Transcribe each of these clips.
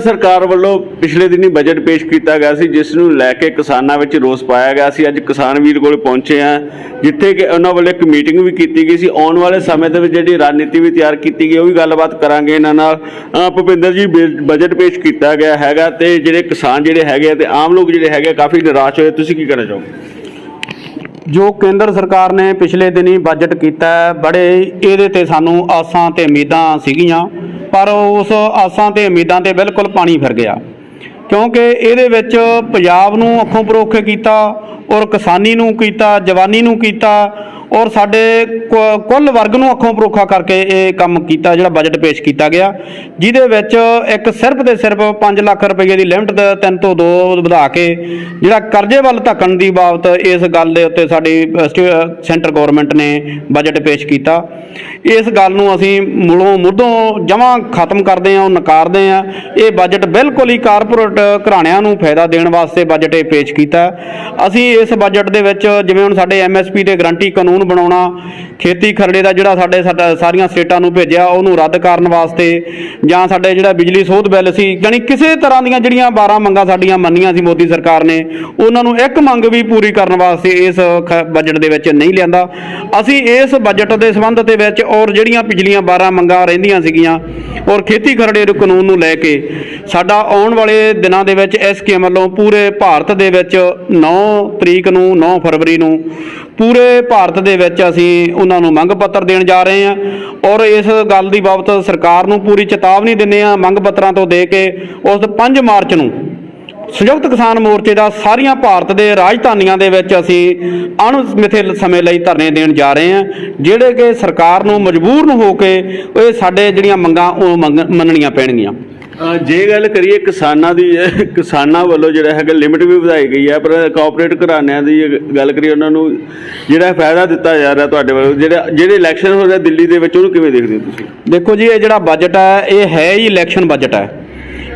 ਸਰਕਾਰ ਵੱਲੋਂ ਪਿਛਲੇ ਦਿਨੀ ਬਜਟ ਪੇਸ਼ ਕੀਤਾ ਗਿਆ ਸੀ ਜਿਸ ਨੂੰ ਲੈ ਕੇ ਕਿਸਾਨਾਂ ਵਿੱਚ ਰੋਸ ਪਾਇਆ ਗਿਆ ਸੀ। ਅੱਜ ਕਿਸਾਨ ਵੀਰ ਕੋਲ ਪਹੁੰਚੇ ਆ ਜਿੱਥੇ ਕਿ ਉਹਨਾਂ ਵੱਲੋਂ ਇੱਕ ਮੀਟਿੰਗ ਵੀ ਕੀਤੀ ਗਈ ਸੀ। ਆਉਣ ਵਾਲੇ ਸਮੇਂ ਦੇ ਵਿੱਚ ਜਿਹੜੀ ਰਣਨੀਤੀ ਵੀ ਤਿਆਰ ਕੀਤੀ ਗਈ ਉਹ ਵੀ ਗੱਲਬਾਤ ਕਰਾਂਗੇ ਇਹਨਾਂ ਨਾਲ। ਭੁਪਿੰਦਰ ਜੀ ਬ- ਬਜਟ ਪੇਸ਼ ਕੀਤਾ ਗਿਆ ਹੈਗਾ ਤੇ ਜਿਹੜੇ ਕਿਸਾਨ ਜਿਹੜੇ ਹੈਗੇ ਆ ਤੇ ਆਮ ਲੋਕ ਜਿਹੜੇ ਹੈਗੇ ਆ, ਕਾਫੀ ਨਿਰਾਸ਼ ਹੋਏ। ਤੁਸੀਂ ਕੀ ਕਹਿਣਾ ਚਾਹੋਗੇ? ਜੋ ਕੇਂਦਰ ਸਰਕਾਰ ਨੇ ਪਿਛਲੇ ਦਿਨੀ ਬਜਟ ਕੀਤਾ ਬੜੇ ਇਹਦੇ ਤੇ ਸਾਨੂੰ ਆਸਾਂ ਤੇ ਉਮੀਦਾਂ ਸੀਗੀਆਂ। ਪਰ ਉਸ ਆਸਾਂ ਤੇ ਉਮੀਦਾਂ ਤੇ ਬਿਲਕੁਲ ਪਾਣੀ ਫਿਰ ਗਿਆ। ਕਿਉਂਕਿ ਇਹਦੇ ਵਿੱਚ ਪੰਜਾਬ ਨੂੰ ਅੱਖੋਂ ਪਰੋਖੇ ਕੀਤਾ ਔਰ ਕਿਸਾਨੀ ਨੂੰ ਕੀਤਾ, ਜਵਾਨੀ ਨੂੰ ਕੀਤਾ ਔਰ ਸਾਡੇ ਕੁ- ਕੁੱਲ ਵਰਗ ਨੂੰ ਅੱਖੋਂ ਪਰੋਖਾ ਕਰਕੇ ਇਹ ਕੰਮ ਕੀਤਾ, ਜਿਹੜਾ ਬਜਟ ਪੇਸ਼ ਕੀਤਾ ਗਿਆ, ਜਿਹਦੇ ਵਿੱਚ ਇੱਕ ਸਿਰਫ ਤੇ ਸਿਰਫ 5 ਲੱਖ ਰੁਪਏ ਦੀ ਲਿਮਟ ਦੇ 3 ਤੋਂ 2 ਵਧਾ ਕੇ, ਜਿਹੜਾ ਕਰਜ਼ੇ ਵੱਲ ਧੱਕਣ ਦੀ ਬਾਬਤ ਇਸ ਗੱਲ ਦੇ ਉੱਤੇ ਸਾਡੀ ਸਟੇ- ਸੈਂਟਰ ਗਵਰਨਮੈਂਟ ਨੇ ਬਜਟ ਪੇਸ਼ ਕੀਤਾ। ਇਸ ਗੱਲ ਨੂੰ ਅਸੀਂ ਮੁੱਲੋਂ ਮੁੱਢੋਂ ਜਮਾਂ ਖਤਮ ਕਰਦੇ ਹਾਂ, ਉਹ ਨਕਾਰਦੇ ਹਾਂ। ਇਹ ਬਜਟ ਬਿਲਕੁਲ ਹੀ ਕਾਰਪੋਰੇਟ ਘਰਾਣਿਆਂ ਨੂੰ ਫਾਇਦਾ ਦੇਣ ਵਾਸਤੇ ਬਜਟ ਇਹ ਪੇਸ਼ ਕੀਤਾ। ਅਸੀਂ ਇਸ ਬਜਟ ਦੇ ਵਿੱਚ, ਜਿਵੇਂ ਹੁਣ ਸਾਡੇ ਐਮਐਸਪੀ ਤੇ ਗਰੰਟੀ ਕਾਨੂੰਨ ਬਣਾਉਣਾ, ਖੇਤੀ ਖਰੜੇ ਦਾ ਜਿਹੜਾ ਸਾਡੇ ਸਾਰੀਆਂ ਸਟੇਟਾਂ ਨੂੰ ਭੇਜਿਆ, ਉਹਨੂੰ ਰੱਦ ਕਰਨ ਵਾਸਤੇ ਜਾਂ ਸਾਡੇ ਜਿਹੜਾ ਬਿਜਲੀ ਸੋਧ ਬਿੱਲ ਸੀ, ਯਾਨੀ ਕਿਸੇ ਤਰ੍ਹਾਂ ਦੀਆਂ ਜਿਹੜੀਆਂ 12 ਮੰਗਾਂ ਸਾਡੀਆਂ ਮੰਨੀਆਂ ਸੀ ਮੋਦੀ ਸਰਕਾਰ ਨੇ, ਉਹਨਾਂ ਨੂੰ ਇੱਕ ਮੰਗ ਵੀ ਪੂਰੀ ਕਰਨ ਵਾਸਤੇ ਇਸ ਬਜਟ ਦੇ ਵਿੱਚ ਨਹੀਂ ਲਿਆਂਦਾ। ਅਸੀਂ ਇਸ ਬਜਟ ਦੇ ਸੰਬੰਧ ਦੇ ਵਿੱਚ ਔਰ ਜਿਹੜੀਆਂ ਪਿਛਲੀਆਂ 12 ਮੰਗਾਂ ਰਹਿੰਦੀਆਂ ਸੀਗੀਆਂ, ਔਰ ਖੇਤੀ ਖਰੜੇ ਦੇ ਕਾਨੂੰਨ ਨੂੰ ਲੈ ਕੇ ਸਾਡਾ ਆਉਣ ਵਾਲੇ ਦਿਨਾਂ ਦੇ ਵਿੱਚ ਐਸਕੇਐਮ ਵੱਲੋਂ ਪੂਰੇ ਭਾਰਤ ਦੇ ਵਿੱਚ 9 ਤਰੀਕ ਨੂੰ 9 ਫਰਵਰੀ ਨੂੰ ਪੂਰੇ ਭਾਰਤ ਦੇ ਵਿੱਚ ਅਸੀਂ ਉਹਨਾਂ ਨੂੰ ਮੰਗ ਪੱਤਰ ਦੇਣ ਜਾ ਰਹੇ ਹਾਂ ਔਰ ਇਸ ਗੱਲ ਦੀ ਬਾਬਤ ਸਰਕਾਰ ਨੂੰ ਪੂਰੀ ਚੇਤਾਵਨੀ ਦਿੰਦੇ ਹਾਂ ਮੰਗ ਪੱਤਰਾਂ ਤੋਂ ਦੇ ਕੇ ਉਸ 5 ਮਾਰਚ ਨੂੰ ਸੰਯੁਕਤ ਕਿਸਾਨ ਮੋਰਚੇ ਦਾ ਸਾਰੀਆਂ ਭਾਰਤ ਦੇ ਰਾਜਧਾਨੀਆਂ ਦੇ ਵਿੱਚ ਅਸੀਂ ਅਣਮਿੱਥੇ ਸਮੇਂ ਲਈ ਧਰਨੇ ਦੇਣ ਜਾ ਰਹੇ ਹਾਂ, ਜਿਹੜੇ ਕਿ ਸਰਕਾਰ ਨੂੰ ਮਜਬੂਰ ਨੂੰ ਹੋ ਕੇ ਇਹ ਸਾਡੇ ਜਿਹੜੀਆਂ ਮੰਗਾਂ ਉਹ ਮੰਗ- ਮੰਨਣੀਆਂ ਪੈਣਗੀਆਂ। ਜੇ ਗੱਲ ਕਰੀਏ ਕਿਸਾਨਾਂ ਦੀ, ਕਿਸਾਨਾਂ ਵੱਲੋਂ ਜਿਹੜਾ ਹੈਗਾ ਲਿਮਿਟ ਵੀ ਵਧਾਈ ਗਈ ਹੈ, ਪਰ ਕਾਰਪੋਰੇਟ ਘਰਾਣਿਆਂ ਦੀ ਗੱਲ ਕਰੀਏ ਉਹਨਾਂ ਨੂੰ ਜਿਹੜਾ ਫਾਇਦਾ ਦਿੱਤਾ ਜਾ ਰਿਹਾ ਤੁਹਾਡੇ ਵੱਲੋਂ, ਜਿਹੜਾ, ਜਿਹੜੇ ਇਲੈਕਸ਼ਨ ਹੋ ਰਿਹਾ ਦਿੱਲੀ ਦੇ ਵਿੱਚ, ਉਹਨੂੰ ਕਿਵੇਂ ਦੇਖਦੇ ਹੋ ਤੁਸੀਂ? ਦੇਖੋ ਜੀ, ਇਹ ਜਿਹੜਾ ਬਜਟ ਹੈ ਇਹ ਹੈ ਹੀ ਇਲੈਕਸ਼ਨ ਬਜਟ ਹੈ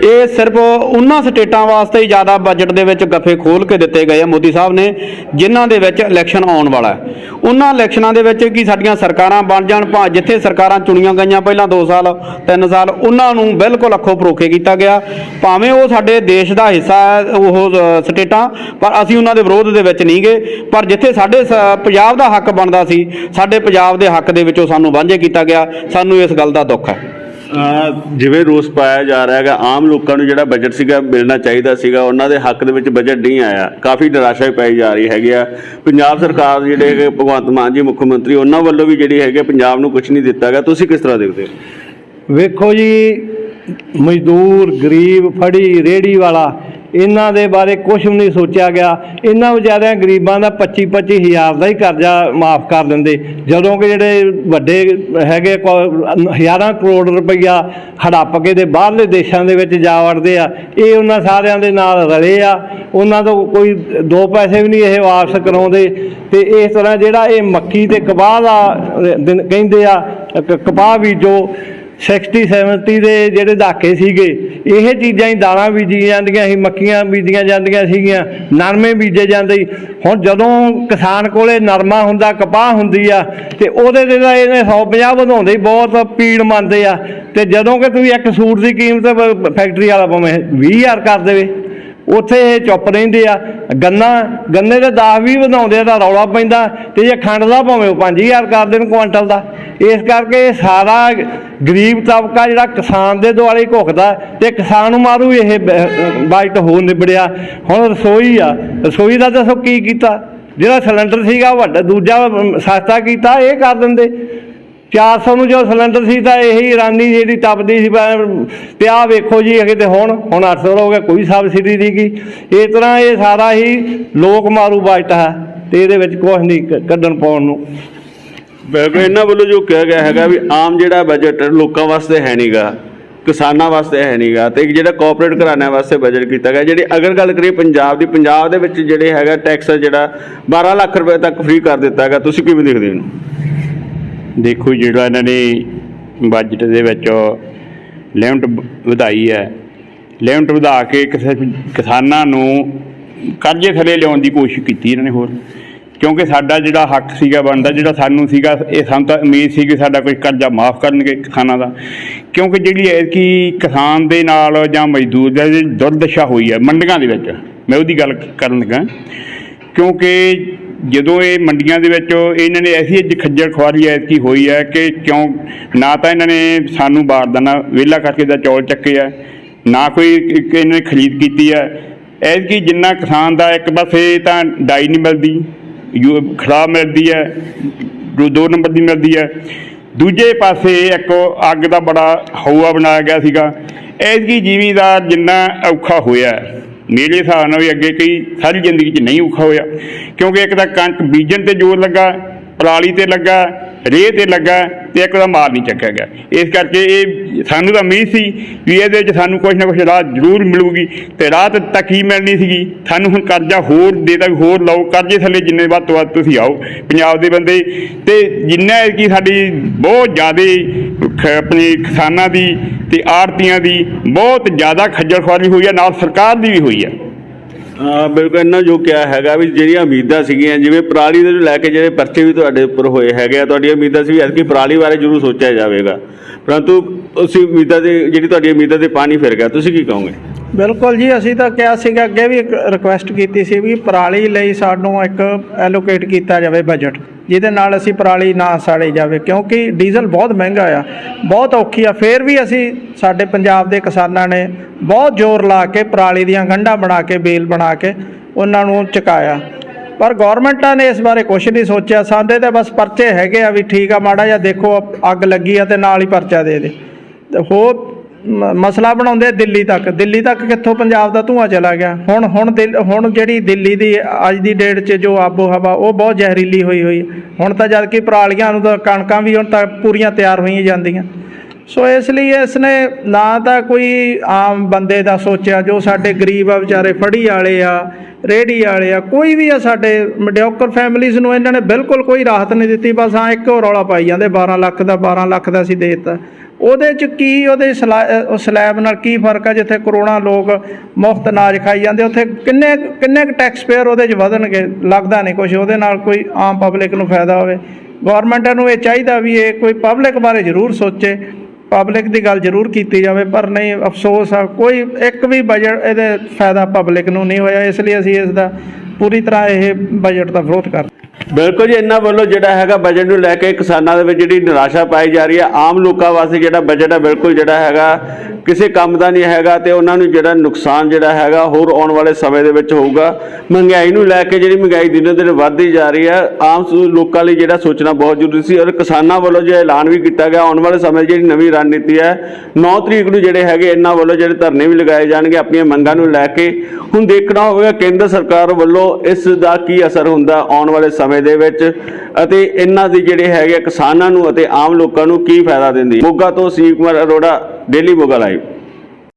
ਇਹ ਸਿਰਫ ਉਹਨਾਂ ਸਟੇਟਾਂ ਵਾਸਤੇ ਹੀ ਜ਼ਿਆਦਾ ਬਜਟ ਦੇ ਵਿੱਚ ਗੱਫੇ ਖੋਲ ਕੇ ਦਿੱਤੇ ਗਏ ਆ ਮੋਦੀ ਸਾਹਿਬ ਨੇ, ਜਿਨ੍ਹਾਂ ਦੇ ਵਿੱਚ ਇਲੈਕਸ਼ਨ ਆਉਣ ਵਾਲਾ ਉਹਨਾਂ ਇਲੈਕਸ਼ਨਾਂ ਦੇ ਵਿੱਚ ਕੀ ਸਾਡੀਆਂ ਸਰਕਾਰਾਂ ਬਣ ਜਾਣ ਭਾ ਜਿੱਥੇ ਸਰਕਾਰਾਂ ਚੁਣੀਆਂ ਗਈਆਂ ਪਹਿਲਾਂ 2 ਸਾਲ 3 ਸਾਲ, ਉਹਨਾਂ ਨੂੰ ਬਿਲਕੁਲ ਅੱਖੋਂ ਪਰੋਖੇ ਕੀਤਾ ਗਿਆ। ਭਾਵੇਂ ਉਹ ਸਾਡੇ ਦੇਸ਼ ਦਾ ਹਿੱਸਾ ਹੈ, ਉਹ ਸਟੇਟਾਂ, ਪਰ ਅਸੀਂ ਉਹਨਾਂ ਦੇ ਵਿਰੋਧ ਦੇ ਵਿੱਚ ਨਹੀਂ ਗਏ। ਪਰ ਜਿੱਥੇ ਸਾਡੇ ਸ- ਪੰਜਾਬ ਦਾ ਹੱਕ ਬਣਦਾ ਸੀ, ਸਾਡੇ ਪੰਜਾਬ ਦੇ ਹੱਕ ਦੇ ਵਿੱਚੋਂ ਸਾਨੂੰ ਵਾਂਝੇ ਕੀਤਾ ਗਿਆ। ਸਾਨੂੰ ਇਸ ਗੱਲ ਦਾ ਦੁੱਖ ਹੈ। ਜਿਵੇਂ ਰੋਸ ਪਾਇਆ ਜਾ ਰਿਹਾ ਹੈਗਾ, ਆਮ ਲੋਕਾਂ ਨੂੰ ਜਿਹੜਾ ਬਜਟ ਸੀਗਾ ਮਿਲਣਾ ਚਾਹੀਦਾ ਸੀਗਾ, ਉਹਨਾਂ ਦੇ ਹੱਕ ਦੇ ਵਿੱਚ ਬਜਟ ਨਹੀਂ ਆਇਆ। ਕਾਫੀ ਨਿਰਾਸ਼ਾ ਵੀ ਪਾਈ ਜਾ ਰਹੀ ਹੈਗੀ ਆ। ਪੰਜਾਬ ਸਰਕਾਰ ਜਿਹੜੇ ਹੈਗੇ ਭਗਵੰਤ ਮਾਨ ਜੀ, ਮੁੱਖ ਮੰਤਰੀ, ਉਹਨਾਂ ਵੱਲੋਂ ਵੀ ਜਿਹੜੀ ਹੈਗੇ ਪੰਜਾਬ ਨੂੰ ਕੁਝ ਨਹੀਂ ਦਿੱਤਾ ਗਿਆ ਤੁਸੀਂ ਕਿਸ ਤਰ੍ਹਾਂ ਦੇਖਦੇ ਹੋ? ਵੇਖੋ ਜੀ, ਮਜ਼ਦੂਰ, ਗਰੀਬ, ਫੜੀ ਰੇੜੀ ਵਾਲਾ ਇਹਨਾਂ ਦੇ ਬਾਰੇ ਕੁਝ ਵੀ ਨਹੀਂ ਸੋਚਿਆ ਗਿਆ। ਇਹਨਾਂ ਵਿਚਾਰਿਆਂ ਗਰੀਬਾਂ ਦਾ 25 25 ਹਜ਼ਾਰ ਦਾ ਹੀ ਕਰਜ਼ਾ ਮਾਫ ਕਰ ਦਿੰਦੇ। ਜਦੋਂ ਕਿ ਜਿਹੜੇ ਵੱਡੇ ਹੈਗੇ ਹਜ਼ਾਰਾਂ ਕਰੋੜ ਰੁਪਈਆ ਹੜੱਪ ਕੇ ਦੇ ਬਾਹਰਲੇ ਦੇਸ਼ਾਂ ਦੇ ਵਿੱਚ ਜਾ ਵੜਦੇ ਆ, ਇਹ ਉਹਨਾਂ ਸਾਰਿਆਂ ਦੇ ਨਾਲ ਰਲੇ ਆ। ਉਹਨਾਂ ਤੋਂ ਕੋਈ ਦੋ ਪੈਸੇ ਵੀ ਨਹੀਂ ਇਹ ਵਾਪਸ ਕਰਾਉਂਦੇ। ਤੇ ਇਸ ਤਰ੍ਹਾਂ ਜਿਹੜਾ ਇਹ ਮੱਕੀ ਤੇ ਕਪਾਹ ਦਾ ਦਿਨ ਕਹਿੰਦੇ ਆ ਕ- ਕਪਾਹ ਬੀਜੋ 60 70 ਦੇ ਜਿਹੜੇ ਦਹਾਕੇ ਸੀਗੇ, ਇਹ ਚੀਜ਼ਾਂ ਹੀ ਦਾਲਾਂ ਬੀਜੀਆਂ ਜਾਂਦੀਆਂ ਸੀ, ਮੱਕੀਆਂ ਬੀਜੀਆਂ ਜਾਂਦੀਆਂ ਸੀਗੀਆਂ, ਨਰਮੇ ਬੀਜੇ ਜਾਂਦੇ ਹੁਣ ਜਦੋਂ ਕਿਸਾਨ ਕੋਲੇ ਨਰਮਾ ਹੁੰਦਾ, ਕਪਾਹ ਹੁੰਦੀ ਆ, ਤੇ ਉਹਦੇ ਤੇ ਤਾਂ ਇਹਨੇ 150 ਵਧਾਉਂਦੇ ਬਹੁਤ ਪੀੜ ਮੰਨਦੇ ਆ। ਤੇ ਜਦੋਂ ਕਿ ਤੁਸੀਂ ਇੱਕ ਸੂਟ ਦੀ ਕੀਮਤ ਫੈਕਟਰੀ ਵਾਲਾ ਭਾਵੇਂ 20000 ਕਰ ਦੇਵੇ। ਉੱਥੇ ਇਹ ਚੁੱਪ ਰਹਿੰਦੇ ਆ। ਗੰਨਾ, ਗੰਨੇ ਦੇ 10 ਵੀ ਵਧਾਉਂਦੇ ਆ ਤਾਂ ਰੌਲਾ ਪੈਂਦਾ ਤੇ ਜੇ ਖੰਡ ਦਾ ਭਾਵੇਂ ਉਹ 5000 ਕਰ ਦੇਣ ਕੁਆਂਟਲ ਦਾ। ਇਸ ਕਰਕੇ ਇਹ ਸਾਰਾ ਗਰੀਬ ਤਬਕਾ ਜਿਹੜਾ ਕਿਸਾਨ ਦੇ ਦੁਆਲੇ ਹੀ ਘੁੱਕਦਾ ਤੇ ਕਿਸਾਨ ਨੂੰ ਮਾਰੂ ਇਹ ਬਾਈਟ ਹੋ ਨਿਬੜਿਆ। ਹੁਣ ਰਸੋਈ ਆ। ਰਸੋਈ ਦਾ ਦੱਸੋ ਕੀ ਕੀਤਾ? ਜਿਹੜਾ ਸਿਲੰਡਰ ਸੀਗਾ ਵੱਡਾ, ਦੂਜਾ ਸਸਤਾ ਕੀਤਾ, ਇਹ ਕਰ ਦਿੰਦੇ। 400 ਨੂੰ ਜੋ ਸਿਲੰਡਰ ਸੀ ਤਾਂ ਇਹੀ ਇਰਾਨੀ ਜਿਹੜੀ ਤਪਦੀ ਸੀ ਤੇ ਆਹ ਵੇਖੋ ਜੀ, ਅਗੇ ਤੇ ਹੁਣ ਹੁਣ 800 ਹੋ ਗਿਆ, ਕੋਈ ਸਬਸਿਡੀ ਨਹੀਂ ਗੀ। ਇਸ ਤਰ੍ਹਾਂ ਇਹ ਸਾਰਾ ਹੀ ਲੋਕ ਮਾਰੂ ਬਜਟ ਹੈ, ਤੇ ਇਹਦੇ ਵਿੱਚ ਕੁਝ ਨਹੀਂ ਕੱਢਣ ਪਾਉਣ ਨੂੰ। ਬਿਲਕੁਲ, ਇਹਨਾਂ ਵੱਲੋਂ ਜੋ ਕਿਹਾ ਗਿਆ ਹੈਗਾ ਵੀ ਆਮ ਜਿਹੜਾ ਬਜਟ ਲੋਕਾਂ ਵਾਸਤੇ ਹੈ ਨਹੀਂਗਾ ਕਿਸਾਨਾਂ ਵਾਸਤੇ ਹੈ ਨਹੀਂਗਾ ਤੇ ਇੱਕ ਜਿਹੜਾ ਕਾਰਪੋਰੇਟ ਘਰਾਣਿਆਂ ਵਾਸਤੇ ਬਜਟ ਕੀਤਾ ਗਿਆ, ਜਿਹੜੀ ਅਗਰ ਗੱਲ ਕਰੀਏ ਪੰਜਾਬ ਦੀ, ਪੰਜਾਬ ਦੇ ਵਿੱਚ ਜਿਹੜੇ ਹੈਗਾ ਟੈਕਸ ਜਿਹੜਾ 12 ਲੱਖ ਰੁਪਏ ਤੱਕ ਫ੍ਰੀ ਕਰ ਦਿੱਤਾ ਹੈਗਾ, ਤੁਸੀਂ ਕਿਵੇਂ ਦੇਖਦੇ ਹੋ ਦੇਖੋ ਜਿਹੜਾ ਇਹਨਾਂ ਨੇ ਬਜਟ ਦੇ ਵਿੱਚ ਲਿਮਟ ਵਧਾਈ ਹੈ। ਲਿਮਟ ਵਧਾ ਕੇ ਕਿਸੇ ਕਿਸਾਨਾਂ ਨੂੰ ਕਰਜ਼ੇ ਥੱਲੇ ਲਿਆਉਣ ਦੀ ਕੋਸ਼ਿਸ਼ ਕੀਤੀ ਇਹਨਾਂ ਨੇ ਹੋਰ। ਕਿਉਂਕਿ ਸਾਡਾ ਜਿਹੜਾ ਹੱਕ ਸੀਗਾ, ਬਣਦਾ ਜਿਹੜਾ ਸਾਨੂੰ ਸੀਗਾ, ਇਹ ਸਾਨੂੰ ਤਾਂ ਉਮੀਦ ਸੀ ਕਿ ਸਾਡਾ ਕੋਈ ਕਰਜ਼ਾ ਮਾਫ ਕਰਨਗੇ ਕਿਸਾਨਾਂ ਦਾ। ਕਿਉਂਕਿ ਜਿਹੜੀ ਹੈ ਕਿ ਕਿਸਾਨ ਦੇ ਨਾਲ ਜਾਂ ਮਜ਼ਦੂਰ ਦਾ ਦੁਰਦਸ਼ਾ ਹੋਈ ਹੈ ਮੰਡੀਆਂ ਦੇ ਵਿੱਚ। ਮੈਂ ਉਹਦੀ ਗੱਲ ਕਰਨ ਲੱਗਾ। ਕਿਉਂਕਿ ਜਦੋਂ ਇਹ ਮੰਡੀਆਂ ਦੇ ਵਿੱਚ ਇਹਨਾਂ ਨੇ ਐਸੀ ਖੱਜਲ ਖੁਆਰੀ ਐਤਕੀ ਹੋਈ ਹੈ ਕਿ ਕਿਉਂ ਨਾ ਤਾਂ ਇਹਨਾਂ ਨੇ ਸਾਨੂੰ ਬਾਰਦਾਨਾ ਵਿਹਲਾ ਕਰਕੇ ਦਾ ਚੌਲ ਚੱਕੇ ਆ, ਨਾ ਕੋਈ ਇਹਨਾਂ ਨੇ ਖਰੀਦ ਕੀਤੀ ਹੈ ਐਤਕੀ ਜਿੰਨਾ ਕਿਸਾਨ ਦਾ ਇੱਕ ਪਾਸੇ ਤਾਂ ਡਾਈ ਨਹੀਂ ਮਿਲਦੀ, ਯੂ ਖਰਾਬ ਮਿਲਦੀ ਹੈ ਦੋ ਦੋ ਨੰਬਰ ਦੀ ਮਿਲਦੀ ਹੈ ਦੂਜੇ ਪਾਸੇ ਇੱਕ ਅੱਗ ਦਾ ਬੜਾ ਹਊਆ ਬਣਾਇਆ ਗਿਆ ਸੀਗਾ। ਐਤਕੀ ਜ਼ਿਮੀਂਦਾਰ ਜਿੰਨਾ ਔਖਾ ਹੋਇਆ ਮੇਰੇ ਹਿਸਾਬ ਨਾਲ ਵੀ ਅੱਗੇ ਕਈ ਸਾਰੀ ਜ਼ਿੰਦਗੀ 'ਚ ਨਹੀਂ ਔਖਾ ਹੋਇਆ। ਕਿਉਂਕਿ ਇੱਕ ਤਾਂ ਕਣਕ ਬੀਜਣ ਤੇ ਜ਼ੋਰ ਲੱਗਾ, ਪਰਾਲੀ ਤੇ ਲੱਗਾ, ਰੇਹ ਤੇ ਲੱਗਾ ਤੇ ਇੱਕ ਦਾ ਮਾਲ ਨਹੀਂ ਚੱਕਿਆ ਗਿਆ। ਇਸ ਕਰਕੇ ਇਹ ਸਾਨੂੰ ਤਾਂ ਉਮੀਦ ਸੀ ਵੀ ਇਹਦੇ ਵਿੱਚ ਸਾਨੂੰ ਕੁਝ ਨਾ ਕੁਝ ਰਾਹਤ ਜ਼ਰੂਰ ਮਿਲੂਗੀ ਤੇ ਰਾਹਤ ਤੱਕ ਹੀ ਮਿਲਣੀ ਸੀਗੀ। ਸਾਨੂੰ ਹੁਣ ਕਰਜ਼ਾ ਹੋਰ ਦੇਤਾ ਵੀ ਹੋਰ ਲਓ, ਕਰਜ਼ੇ ਥੱਲੇ ਜਿੰਨੇ ਵੱਧ ਤੋਂ ਵੱਧ ਤੁਸੀਂ ਆਓ ਪੰਜਾਬ ਦੇ ਬੰਦੇ। ਤੇ ਜਿੰਨਾ ਕਿ ਸਾਡੀ ਬਹੁਤ ਜ਼ਿਆਦਾ ਆਪਣੇ ਕਿਸਾਨਾਂ ਦੀ ਤੇ ਆੜਤੀਆਂ ਦੀ ਬਹੁਤ ਜ਼ਿਆਦਾ ਖੱਜਲ ਖੁਆਰੀ ਹੋਈ ਹੈ, ਨਾਲ ਸਰਕਾਰ ਦੀ ਵੀ ਹੋਈ ਹੈ। ਹਾਂ, ਬਿਲਕੁਲ ਇਹਨਾਂ ਜੋ ਕਿਹਾ ਹੈਗਾ ਵੀ ਜਿਹੜੀਆਂ ਉਮੀਦਾਂ ਸੀਗੀਆਂ, ਜਿਵੇਂ ਪਰਾਲੀ ਦੇ ਨੂੰ ਲੈ ਕੇ ਜਿਹੜੇ ਪਰਚੇ ਵੀ ਤੁਹਾਡੇ ਉੱਪਰ ਹੋਏ ਹੈਗੇ ਆ, ਤੁਹਾਡੀਆਂ ਉਮੀਦਾਂ ਸੀ ਵੀ ਐਤਕੀ ਪਰਾਲੀ ਬਾਰੇ ਜ਼ਰੂਰ ਸੋਚਿਆ ਜਾਵੇਗਾ। ਪਰੰਤੂ ਉਸ ਉਮੀਦਾਂ ਦੇ, ਜਿਹੜੀ ਤੁਹਾਡੀ ਉਮੀਦਾਂ ਤੇ ਪਾਣੀ ਫਿਰ ਗਿਆ, ਤੁਸੀਂ ਕੀ ਕਹੋਗੇ? ਬਿਲਕੁਲ ਜੀ, ਅਸੀਂ ਤਾਂ ਕਿਹਾ ਸੀਗਾ, ਅੱਗੇ ਵੀ ਇੱਕ ਰਿਕੁਐਸਟ ਕੀਤੀ ਸੀ ਵੀ ਪਰਾਲੀ ਲਈ ਸਾਨੂੰ ਇੱਕ ਐਲੋਕੇਟ ਕੀਤਾ ਜਾਵੇ ਬਜਟ ਜਿਹਦੇ ਨਾਲ ਅਸੀਂ ਪਰਾਲੀ ਨਾ ਸਾੜੀ ਜਾਵੇ, ਕਿਉਂਕਿ ਡੀਜ਼ਲ ਬਹੁਤ ਮਹਿੰਗਾ ਆ, ਬਹੁਤ ਔਖੀ ਆ। ਫੇਰ ਵੀ ਅਸੀਂ ਸਾਡੇ ਪੰਜਾਬ ਦੇ ਕਿਸਾਨਾਂ ਨੇ ਬਹੁਤ ਜ਼ੋਰ ਲਾ ਕੇ ਪਰਾਲੀ ਦੀਆਂ ਗੰਢਾਂ ਬਣਾ ਕੇ, ਬੇਲ ਬਣਾ ਕੇ ਉਹਨਾਂ ਨੂੰ ਚੁਕਾਇਆ। ਪਰ ਗਵਰਨਮੈਂਟਾਂ ਨੇ ਇਸ ਬਾਰੇ ਕੁਝ ਨਹੀਂ ਸੋਚਿਆ। ਸਾਡੇ ਤਾਂ ਬਸ ਪਰਚੇ ਹੈਗੇ ਆ ਵੀ ਠੀਕ ਆ, ਮਾੜਾ ਜਿਹਾ ਦੇਖੋ, ਅੱਗ ਲੱਗੀ ਆ ਤੇ ਨਾਲ ਹੀ ਪਰਚਾ ਦੇ ਦੇ। ਤੇ ਹੋਰ ਮਸਲਾ ਬਣਾਉਂਦੇ ਦਿੱਲੀ ਤੱਕ। ਦਿੱਲੀ ਤੱਕ ਕਿੱਥੋਂ ਪੰਜਾਬ ਦਾ ਧੂਆਂ ਚਲਾ ਗਿਆ? ਹੁਣ ਹੁਣ ਹੁਣ ਜਿਹੜੀ ਦਿੱਲੀ ਦੀ, ਅੱਜ ਦੀ ਡੇਟ 'ਚ ਜੋ ਆਬੋ ਹਵਾ ਉਹ ਬਹੁਤ ਜ਼ਹਿਰੀਲੀ ਹੋਈ ਹੋਈ। ਹੁਣ ਤਾਂ ਜਦ ਕਿ ਪਰਾਲੀਆਂ ਨੂੰ ਤਾਂ ਕਣਕਾਂ ਵੀ ਹੁਣ ਤਾਂ ਪੂਰੀਆਂ ਤਿਆਰ ਹੋਈਆਂ ਜਾਂਦੀਆਂ। ਸੋ ਇਸ ਲਈ ਇਸ ਨੇ ਨਾ ਤਾਂ ਕੋਈ ਆਮ ਬੰਦੇ ਦਾ ਸੋਚਿਆ, ਜੋ ਸਾਡੇ ਗਰੀਬ ਆ, ਵਿਚਾਰੇ ਫੜੀ ਵਾਲੇ ਆ ਰੇੜੀ ਵਾਲੇ ਆ, ਕੋਈ ਵੀ ਆ ਸਾਡੇ ਮਿਡਿਓਕਰ ਫੈਮਿਲੀਜ਼ ਨੂੰ ਇਹਨਾਂ ਨੇ ਬਿਲਕੁਲ ਕੋਈ ਰਾਹਤ ਨਹੀਂ ਦਿੱਤੀ, ਬਸ ਆ ਇੱਕੋ ਰੌਲਾ ਪਾਈ ਜਾਂਦੇ 12 ਲੱਖ ਦਾ 12 ਲੱਖ ਦਾ ਅਸੀਂ ਦੇ ਦਿੱਤਾ। ਉਹਦੇ ਚ ਕੀ, ਉਹਦੇ ਸਲਾ- ਸਲੈਬ ਨਾਲ ਕੀ ਫ਼ਰਕ ਆ, ਜਿੱਥੇ ਕਰੋੜਾਂ ਲੋਕ ਮੁਫਤ ਅਨਾਜ ਖਾਈ ਜਾਂਦੇ, ਉੱਥੇ ਕਿੰਨੇ ਕਿੰਨੇ ਟੈਕਸ ਪੇਅਰ ਉਹਦੇ ਚ ਵਧਣਗੇ, ਲੱਗਦਾ ਨਹੀਂ ਕੁਝ ਉਹਦੇ ਨਾਲ ਕੋਈ ਆਮ ਪਬਲਿਕ ਨੂੰ ਫਾਇਦਾ ਹੋਵੇ। ਗਵਰਨਮੈਂਟ ਨੂੰ ਇਹ ਚਾਹੀਦਾ ਵੀ ਇਹ ਕੋਈ ਪਬਲਿਕ ਬਾਰੇ ਜ਼ਰੂਰ ਸੋਚੇ। ਪਬਲਿਕ ਦੀ ਗੱਲ ਜ਼ਰੂਰ ਕੀਤੀ ਜਾਵੇ, ਪਰ ਨਹੀਂ, ਅਫਸੋਸ ਆ, ਕੋਈ ਇੱਕ ਵੀ ਬਜਟ ਇਹਦੇ ਫਾਇਦਾ ਪਬਲਿਕ ਨੂੰ ਨਹੀਂ ਹੋਇਆ, ਇਸ ਲਈ ਅਸੀਂ ਇਸ ਦਾ ਪੂਰੀ ਤਰ੍ਹਾਂ ਇਹ ਬਜਟ ਦਾ ਵਿਰੋਧ ਕਰਦੇ ਬਿਲਕੁਲ ਜੀ, ਇਹਨਾਂ ਵੱਲੋਂ ਜਿਹੜਾ ਹੈਗਾ ਬਜਟ ਨੂੰ ਲੈ ਕੇ ਕਿਸਾਨਾਂ ਦੇ ਵਿੱਚ ਜਿਹੜੀ ਨਿਰਾਸ਼ਾ ਪਾਈ ਜਾ ਰਹੀ ਹੈ। ਆਮ ਲੋਕਾਂ ਵਾਸਤੇ ਜਿਹੜਾ ਬਜਟ ਹੈ, ਬਿਲਕੁਲ ਜਿਹੜਾ ਹੈਗਾ ਕਿਸੇ ਕੰਮ ਦਾ ਨਹੀਂ ਹੈਗਾ ਤੇ ਉਹਨਾਂ ਨੂੰ ਜਿਹੜਾ ਨੁਕਸਾਨ ਜਿਹੜਾ ਹੈਗਾ ਹੋਰ ਆਉਣ ਵਾਲੇ ਸਮੇਂ ਦੇ ਵਿੱਚ ਹੋਊਗਾ। ਮਹਿੰਗਾਈ ਨੂੰ ਲੈ ਕੇ ਜਿਹੜੀ ਮਹਿੰਗਾਈ ਦਿਨੋਂ ਦਿਨ ਵੱਧਦੀ ਜਾ ਰਹੀ ਹੈ। ਆਮ ਲੋਕਾਂ ਲਈ ਜਿਹੜਾ ਸੋਚਣਾ ਬਹੁਤ ਜ਼ਰੂਰੀ ਸੀ ਔਰ ਕਿਸਾਨਾਂ ਵੱਲੋਂ ਜਿਹੜਾ ਐਲਾਨ ਵੀ ਕੀਤਾ ਗਿਆ। ਆਉਣ ਵਾਲੇ ਸਮੇਂ ਜਿਹੜੀ ਨਵੀਂ ਰਣਨੀਤੀ ਹੈ 9 ਤਰੀਕ ਨੂੰ ਜਿਹੜੇ ਹੈਗੇ ਇਹਨਾਂ ਵੱਲੋਂ ਜਿਹੜੇ ਧਰਨੇ ਵੀ ਲਗਾਏ ਜਾਣਗੇ ਆਪਣੀਆਂ ਮੰਗਾਂ ਨੂੰ ਲੈ ਕੇ। ਹੁਣ ਦੇਖਣਾ ਹੋਵੇਗਾ ਕੇਂਦਰ ਸਰਕਾਰ ਵੱਲੋਂ ਇਸ ਦਾ ਕੀ ਅਸਰ ਹੁੰਦਾ ਆਉਣ ਵਾਲੇ ਸਮੇਂ ਸਮੇਂ ਦੇ ਵਿੱਚ ਅਤੇ ਇਹਨਾਂ ਦੀ ਜਿਹੜੇ ਹੈਗੇ ਕਿਸਾਨਾਂ ਨੂੰ ਅਤੇ ਆਮ ਲੋਕਾਂ ਨੂੰ ਕੀ ਫਾਇਦਾ ਦਿੰਦੀ। ਮੋਗਾ ਤੋਂ C Kumar Arora daily Moga live